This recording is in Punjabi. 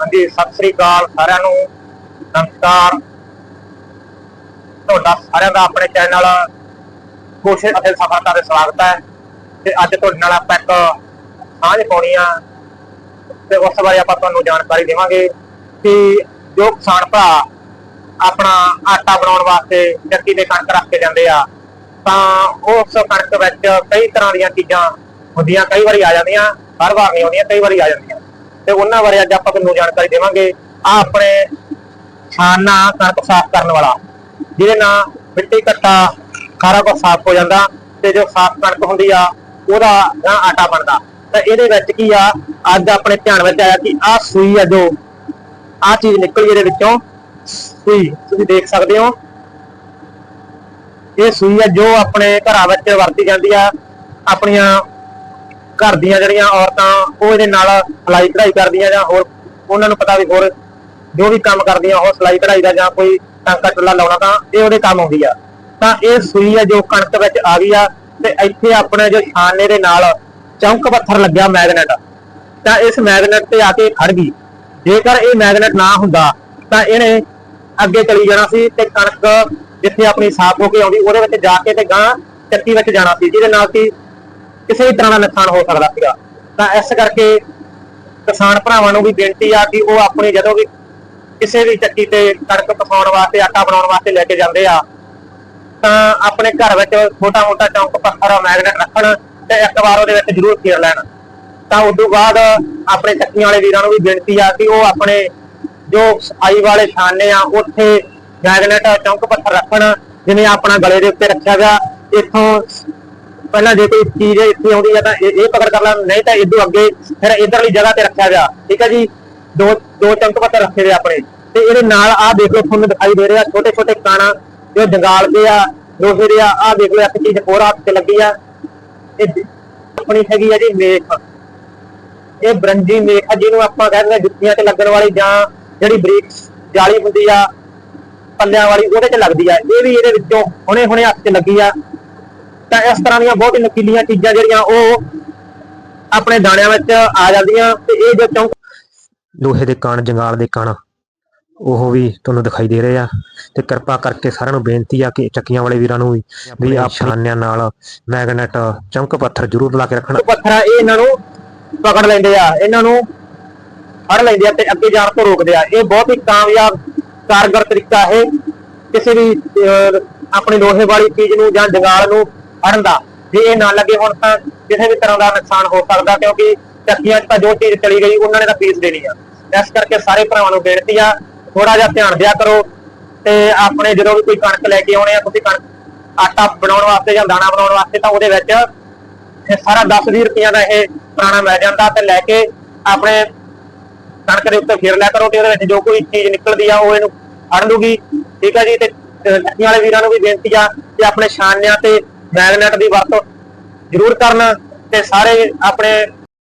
ਹਾਂਜੀ ਸਤਿ ਸ੍ਰੀ ਅਕਾਲ ਸਾਰਿਆਂ ਨੂੰ। ਨਮਸਕਾਰ। ਤੁਹਾਡਾ ਸਾਰਿਆਂ ਦਾ ਆਪਣੇ ਚੈਨਲ ਕੋਸ਼ਿਸ਼ ਅਤੇ ਸਫਲਤਾ ਦੇ ਸਵਾਗਤ ਹੈ। ਤੇ ਅੱਜ ਤੁਹਾਡੇ ਨਾਲ ਆਪਾਂ ਇੱਕ ਸਾਂਝ ਪਾਉਣੀ ਆ। ਤੇ ਉਸ ਬਾਰੇ ਆਪਾਂ ਤੁਹਾਨੂੰ ਜਾਣਕਾਰੀ ਦੇਵਾਂਗੇ ਕਿ ਜੋ ਕਿਸਾਨ ਭਰਾ ਆਪਣਾ ਆਟਾ ਬਣਾਉਣ ਵਾਸਤੇ ਚੱਕੀ ਤੇ ਕਣਕ ਰੱਖ ਕੇ ਜਾਂਦੇ ਆ, ਤਾਂ ਉਸ ਕਣਕ ਵਿੱਚ ਕਈ ਤਰ੍ਹਾਂ ਦੀਆਂ ਚੀਜ਼ਾਂ ਹੁੰਦੀਆਂ, ਕਈ ਵਾਰੀ ਆ ਜਾਂਦੀਆਂ, ਹਰ ਵਾਰ ਨਹੀਂ ਆਉਂਦੀਆਂ, ਕਈ ਵਾਰੀ ਆ ਜਾਂਦੀਆਂ। ਤੇ ਉਹਨਾਂ ਬਾਰੇ ਅੱਜ ਆਪਾਂ ਤੁਹਾਨੂੰ ਜਾਣਕਾਰੀ ਦੇਵਾਂਗੇ। ਆ ਆਪਣੇ ਛਾਨਾ ਕਣਕ ਸਾਫ਼ ਕਰਨ ਵਾਲਾ, ਜਿਹਦੇ ਨਾਲ ਮਿੱਟੀ ਘੱਟਾ ਸਾਰਾ ਕੁਝ ਸਾਫ਼ ਹੋ ਜਾਂਦਾ ਤੇ ਜੋ ਸਾਫ਼ ਕਣਕ ਹੁੰਦੀ ਆ, ਉਹਦਾ ਨਾ ਆਟਾ ਬਣਦਾ। ਤਾਂ ਇਹਦੇ ਵਿੱਚ ਕੀ ਆ, ਅੱਜ ਆਪਣੇ ਧਿਆਨ ਵਿੱਚ ਆਇਆ ਕਿ ਆ ਸੂਈ ਆ ਜੋ ਆ ਚੀਜ਼ ਨਿਕਲੀ ਇਹਦੇ ਵਿੱਚੋਂ, ਸੂਈ, ਤੁਸੀਂ ਦੇਖ ਸਕਦੇ ਹੋ। ਇਹ ਸੂਈ ਆ ਜੋ ਆਪਣੇ ਘਰਾਂ ਵਿੱਚ ਵਰਤੀ ਜਾਂਦੀ ਆ, ਆਪਣੀਆਂ ਘਰ ਦੀਆਂ ਜਿਹੜੀਆਂ ਔਰਤਾਂ, ਉਹ ਇਹਦੇ ਨਾਲ ਸਿਲਾਈ ਕਢਾਈ ਕਰਦੀਆਂ ਜਾਂ ਹੋਰ ਉਹਨਾਂ ਨੂੰ ਪਤਾ ਵੀ ਹੋਰ ਜੋ ਵੀ ਕੰਮ ਕਰਦੀਆਂ, ਉਹ ਸਿਲਾਈ ਕਢਾਈ ਦਾ ਜਾਂ ਕੋਈ ਟਾਂਕਾ ਟੁੱਲਾ ਲਾਉਣਾ ਤਾਂ ਇਹ ਉਹਦੇ ਕੰਮ ਆਉਂਦੀ ਆ। ਤਾਂ ਇਹ ਸੂਈ ਆ ਜੋ ਕਣਕ ਵਿੱਚ ਆ ਗਈ ਆ ਤੇ ਇੱਥੇ ਆਪਣੇ ਜੋ ਛਾਨੇ ਦੇ ਨਾਲ ਚੌਂਕ ਪੱਥਰ ਲੱਗਿਆ ਮੈਗਨੇਟ। ਤਾਂ ਇਸ ਮੈਗਨੇਟ ਤੇ ਆ ਕੇ ਖੜ ਗਈ। ਜੇਕਰ ਇਹ ਮੈਗਨੇਟ ਨਾ ਹੁੰਦਾ, ਤਾਂ ਇਹਨੇ ਅੱਗੇ ਚਲੀ ਜਾਣਾ ਸੀ ਤੇ ਕਣਕ ਜਿੱਥੇ ਆਪਣੀ ਸਾਫ਼ ਹੋ ਕੇ ਆਉਂਦੀ, ਉਹਦੇ ਵਿੱਚ ਜਾ ਕੇ ਤੇ ਗਾਂ ਚੱਕੀ ਵਿੱਚ ਜਾਣਾ ਸੀ, ਜਿਹਦੇ ਨਾਲ ਕਿ ਕਿਸੇ ਵੀ ਤਰ੍ਹਾਂ ਦਾ ਨੁਕਸਾਨ ਹੋ ਸਕਦਾ ਸੀਗਾ। ਤਾਂ ਇਸ ਕਰਕੇ ਕਿਸਾਨ ਭਰਾਵਾਂ ਨੂੰ ਵੀ ਬੇਨਤੀ ਆ ਕਿ ਉਹ ਆਪਣੀ ਜਦੋਂ ਵੀ ਕਿਸੇ ਵੀ ਚੱਕੀ ਤੇ ਕਣਕ ਪਕਾਉਣ ਵਾਸਤੇ, ਆਟਾ ਬਣਾਉਣ ਵਾਸਤੇ ਲੈ ਕੇ ਜਾਂਦੇ ਆ, ਤਾਂ ਆਪਣੇ ਘਰ ਵਿੱਚ ਛੋਟਾ ਮੋਟਾ ਚੌਂਕ ਪੱਥਰ ਮੈਗਨੇਟ ਰੱਖਣ ਤੇ ਇੱਕ ਵਾਰ ਉਹਦੇ ਵਿੱਚ ਜ਼ਰੂਰ ਫੇਰ ਲੈਣ। ਤਾਂ ਉਸ ਤੋਂ ਬਾਅਦ ਆਪਣੇ ਚੱਕੀਆਂ ਵਾਲੇ ਵੀਰਾਂ ਨੂੰ ਵੀ ਬੇਨਤੀ ਆ ਕਿ ਉਹ ਆਪਣੇ ਜੋ ਸਫ਼ਾਈ ਵਾਲੇ ਛਾਨੇ ਆ, ਉੱਥੇ ਮੈਗਨੇਟ ਚੌਂਕ ਪੱਥਰ ਰੱਖਣ, ਜਿਵੇਂ ਆਪਣਾ ਗਲੇ ਦੇ ਉੱਤੇ ਰੱਖਿਆ ਗਿਆ, ਇੱਥੋਂ ਪਹਿਲਾਂ ਜੇ ਕੋਈ ਚੀਜ਼ ਇੱਥੇ ਆਉਂਦੀ ਹੈ ਤਾਂ ਇਹ ਇਹ ਪਕੜ ਕਰ ਲਾ, ਨਹੀਂ ਤਾਂ ਇਦੋਂ ਅੱਗੇ ਫਿਰ ਇਧਰਲੀ ਜਗ੍ਹਾ ਤੇ ਰੱਖਿਆ ਗਿਆ ਠੀਕ ਹੈ ਜੀ? ਦੋ ਦੋ ਚੰਕ ਪੱਤਰ ਰੱਖੇ ਦੇ ਆਪਣੇ। ਤੇ ਇਹਦੇ ਨਾਲ ਆਹ ਦੇਖ ਲਓ, ਤੁਹਾਨੂੰ ਦਿਖਾਈ ਦੇ ਰਿਹਾ ਛੋਟੇ ਛੋਟੇ ਕਾਣਾ, ਜੋ ਜੰਗਾਲ ਦੇ ਆ, ਲੋਹੇ ਦੇ ਆ, ਆਹ ਦੇਖ ਲਓ, ਇੱਕ ਚੀਜ਼ ਹੋਰ ਹੱਥ ਤੇ ਲੱਗੀ ਆ। ਇਹ ਆਪਣੀ ਹੈਗੀ ਆ ਜੀ ਮੇਖ। ਇਹ ਬਰੰਜੀ ਮੇਖ ਆ, ਜਿਹਨੂੰ ਆਪਾਂ ਕਹਿੰਦੇ ਆ ਜੁੱਤੀਆਂ ਤੇ ਲੱਗਣ ਵਾਲੀ ਜਾਂ ਜਿਹੜੀ ਬਰੀਕ ਜਾਲੀ ਹੁੰਦੀ ਆ, ਪੱਲਿਆਂ ਵਾਲੀ, ਉਹਦੇ ਚ ਲੱਗਦੀ ਆ। ਇਹ ਵੀ ਇਹਦੇ ਵਿੱਚੋਂ ਹੁਣੇ ਹੁਣੇ ਹੱਥ ਚ ਲੱਗੀ ਆ। ਤਾਂ ਇਸ ਤਰ੍ਹਾਂ ਦੀਆਂ ਬਹੁਤ ਹੀ ਨਕੀਲੀਆਂ ਚੀਜ਼ਾਂ ਜਿਹੜੀਆਂ ਉਹ ਆਪਣੇ ਦਾਣਿਆਂ ਵਿੱਚ ਆ ਜਾਂਦੀਆਂ ਤੇ ਇਹ ਜੋ ਚੌਂਕ ਲੋਹੇ ਦੇ ਕਣ ਜੰਗਾਲ ਦੇ ਕਣ ਉਹ ਵੀ ਤੁਹਾਨੂੰ ਦਿਖਾਈ ਦੇ ਰਹੇ ਆ ਤੇ ਕਿਰਪਾ ਕਰਕੇ ਸਾਰਿਆਂ ਨੂੰ ਬੇਨਤੀ ਆ ਕਿ ਚੱਕੀਆਂ ਵਾਲੇ ਵੀਰਾਂ ਨੂੰ ਵੀ ਵੀ ਆਪ ਛਾਨਿਆਂ ਨਾਲ ਮੈਗਨੇਟ ਚਮਕ ਪੱਥਰ ਜ਼ਰੂਰ ਲਾ ਕੇ ਰੱਖਣ। ਪੱਥਰ ਇਹ ਇਹਨਾਂ ਨੂੰ ਪਕੜ ਲੈਂਦੇ ਆ ਇਹਨਾਂ ਨੂੰ ਫੜ ਲੈਂਦੇ ਆ ਤੇ ਅੱਗੇ ਜਾਣ ਤੋਂ ਰੋਕਦੇ ਆ। ਇਹ ਬਹੁਤ ਹੀ ਕਾਮਯਾਬ ਕਾਰਗਰ ਤਰੀਕਾ ਹੈ ਕਿਸੇ ਵੀ ਆਪਣੀ ਲੋਹੇ ਵਾਲੀ ਚੀਜ਼ ਨੂੰ ਜਾਂ ਜੰਗਾਲ ਨੂੰ ਫੜਨ ਦਾ। ਜੇ ਇਹ ਨਾ ਲੱਗੇ ਹੁਣ ਤਾਂ ਕਿਸੇ ਵੀ ਤਰ੍ਹਾਂ ਦਾ ਨੁਕਸਾਨ ਹੋ ਸਕਦਾ ਕਿਉਂਕਿ ਚੱਕੀਆਂ 'ਚ ਤਾਂ ਜੋ ਚੀਜ਼ ਚਲੀ ਗਈ, ਉਹਨਾਂ ਨੇ ਤਾਂ ਫੀਸ ਦੇਣੀ ਆ। ਇਸ ਕਰਕੇ ਸਾਰੇ ਭਰਾਵਾਂ ਨੂੰ ਬੇਨਤੀ ਆ ਥੋੜਾ ਜਿਹਾ ਧਿਆਨ ਦਿਆ ਕਰੋ ਤੇ ਆਪਣੇ ਜਦੋਂ ਵੀ ਕੋਈ ਕਣਕ ਲੈ ਕੇ ਆਉਣੇ ਆ, ਤੁਸੀਂ ਕਣਕ, ਆਟਾ ਬਣਾਉਣ ਵਾਸਤੇ ਜਾਂ ਦਾਣਾ ਬਣਾਉਣ ਵਾਸਤੇ ਤਾਂ ਉਹਦੇ ਵਿੱਚ ਸਾਰਾ 10-20 ਰੁਪਈਆ ਦਾ ਇਹ ਪੁਰਾਣਾ ਮਿਲ ਜਾਂਦਾ ਤੇ ਲੈ ਕੇ ਆਪਣੇ ਕਣਕ ਦੇ ਉੱਤੇ ਫੇਰ ਲਿਆ ਕਰੋ ਤੇ ਉਹਦੇ ਵਿੱਚ ਜੋ ਕੋਈ ਚੀਜ਼ ਨਿਕਲਦੀ ਆ, ਉਹ ਇਹਨੂੰ ਫੜ ਲੂਗੀ ਠੀਕ ਆ ਜੀ ਤੇ ਟੱਕੀਆਂ ਵਾਲੇ ਵੀਰਾਂ ਨੂੰ ਵੀ ਬੇਨਤੀ ਆ ਕਿ ਆਪਣੇ ਛਾਨਿਆਂ ਤੇ ਮੈਗਨੇਟ ਦੀ ਵਰਤੋਂ ਜ਼ਰੂਰ ਕਰਨ ਤੇ ਸਾਰੇ ਆਪਣੇ